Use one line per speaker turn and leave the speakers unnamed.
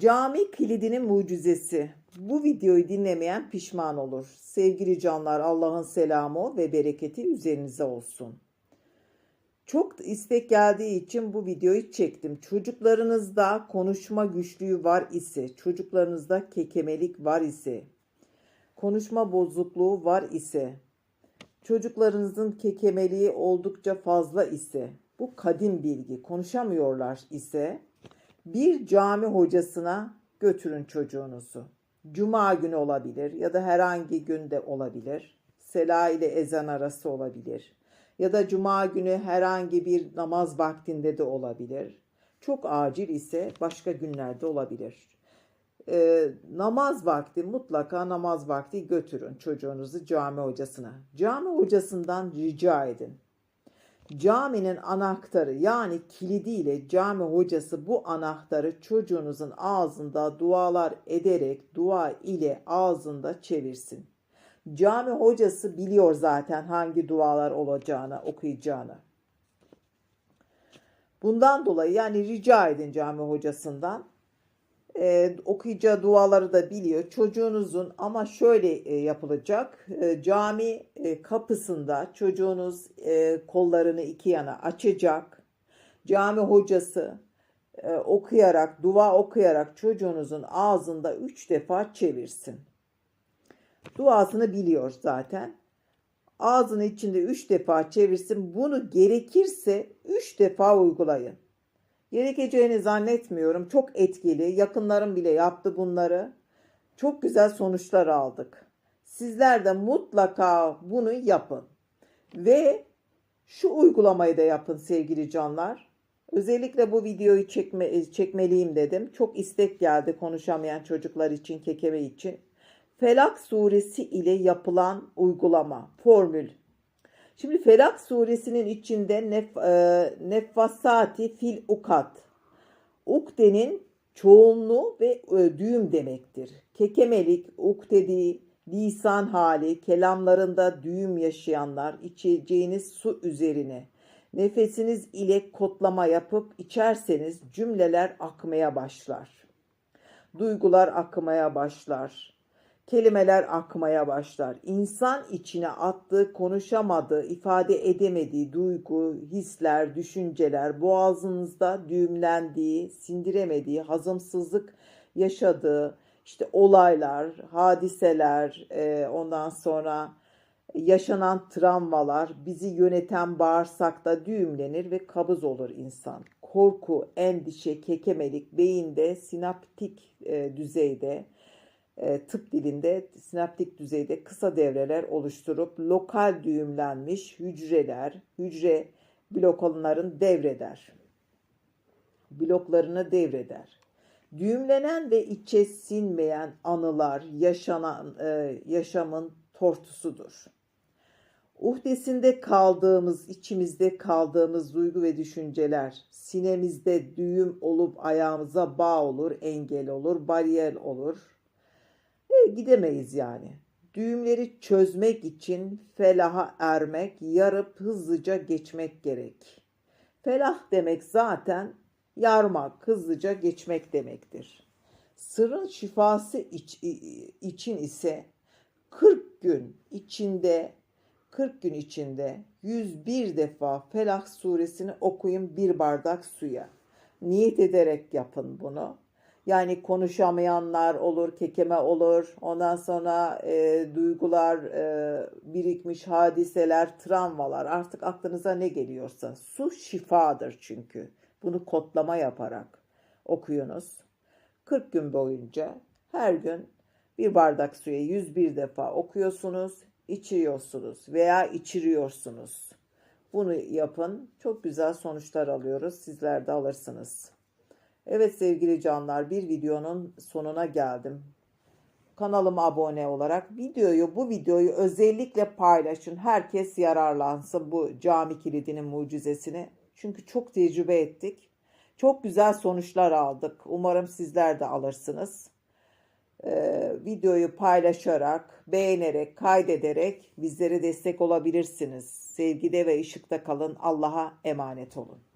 Cami kilidinin mucizesi. Bu videoyu dinlemeyen pişman olur. Sevgili canlar Allah'ın selamı ve bereketi üzerinize olsun. Çok istek geldiği için bu videoyu çektim. Çocuklarınızda konuşma güçlüğü var ise, çocuklarınızda kekemelik var ise, konuşma bozukluğu var ise, çocuklarınızın kekemeliği oldukça fazla ise, bu kadim bilgi konuşamıyorlar ise bir cami hocasına götürün çocuğunuzu. Cuma günü olabilir ya da herhangi günde olabilir. Sela ile ezan arası olabilir. Ya da cuma günü herhangi bir namaz vaktinde de olabilir. Çok acil ise başka günlerde olabilir. Ee, namaz vakti mutlaka namaz vakti götürün çocuğunuzu cami hocasına. Cami hocasından rica edin caminin anahtarı yani kilidiyle cami hocası bu anahtarı çocuğunuzun ağzında dualar ederek dua ile ağzında çevirsin. Cami hocası biliyor zaten hangi dualar olacağını, okuyacağını. Bundan dolayı yani rica edin cami hocasından e, okuyacağı duaları da biliyor. Çocuğunuzun ama şöyle e, yapılacak. E, cami e, kapısında çocuğunuz e, kollarını iki yana açacak. Cami hocası e, okuyarak, dua okuyarak çocuğunuzun ağzında üç defa çevirsin. Duasını biliyor zaten. Ağzını içinde üç defa çevirsin. Bunu gerekirse üç defa uygulayın. Gerekeceğini zannetmiyorum. Çok etkili. Yakınlarım bile yaptı bunları. Çok güzel sonuçlar aldık. Sizler de mutlaka bunu yapın. Ve şu uygulamayı da yapın sevgili canlar. Özellikle bu videoyu çekme, çekmeliyim dedim. Çok istek geldi konuşamayan çocuklar için, kekeme için. Felak suresi ile yapılan uygulama, formül. Şimdi Felak suresinin içinde nef, e, nefasati fil ukat. Ukdenin çoğunluğu ve e, düğüm demektir. Kekemelik, uktedi, lisan hali, kelamlarında düğüm yaşayanlar içeceğiniz su üzerine nefesiniz ile kotlama yapıp içerseniz cümleler akmaya başlar. Duygular akmaya başlar kelimeler akmaya başlar. İnsan içine attığı, konuşamadığı, ifade edemediği duygu, hisler, düşünceler, boğazınızda düğümlendiği, sindiremediği, hazımsızlık yaşadığı, işte olaylar, hadiseler, e, ondan sonra yaşanan travmalar, bizi yöneten bağırsakta düğümlenir ve kabız olur insan. Korku, endişe, kekemelik beyinde sinaptik e, düzeyde tıp dilinde sinaptik düzeyde kısa devreler oluşturup lokal düğümlenmiş hücreler, hücre blokların devreder. Bloklarını devreder. Düğümlenen ve içe sinmeyen anılar yaşanan e, yaşamın tortusudur. Uhdesinde kaldığımız, içimizde kaldığımız duygu ve düşünceler sinemizde düğüm olup ayağımıza bağ olur, engel olur, bariyer olur gidemeyiz yani. Düğümleri çözmek için felaha ermek, yarıp hızlıca geçmek gerek. Felah demek zaten yarmak, hızlıca geçmek demektir. Sırrın şifası iç, için ise 40 gün içinde 40 gün içinde 101 defa Felah suresini okuyun bir bardak suya. Niyet ederek yapın bunu. Yani konuşamayanlar olur, kekeme olur. Ondan sonra e, duygular, e, birikmiş hadiseler, travmalar artık aklınıza ne geliyorsa. Su şifadır çünkü. Bunu kodlama yaparak okuyunuz. 40 gün boyunca her gün bir bardak suya 101 defa okuyorsunuz, içiyorsunuz veya içiriyorsunuz. Bunu yapın. Çok güzel sonuçlar alıyoruz. Sizler de alırsınız. Evet sevgili canlar bir videonun sonuna geldim. Kanalıma abone olarak videoyu bu videoyu özellikle paylaşın. Herkes yararlansın bu cami kilidinin mucizesini. Çünkü çok tecrübe ettik. Çok güzel sonuçlar aldık. Umarım sizler de alırsınız. Ee, videoyu paylaşarak, beğenerek, kaydederek bizlere destek olabilirsiniz. Sevgide ve ışıkta kalın. Allah'a emanet olun.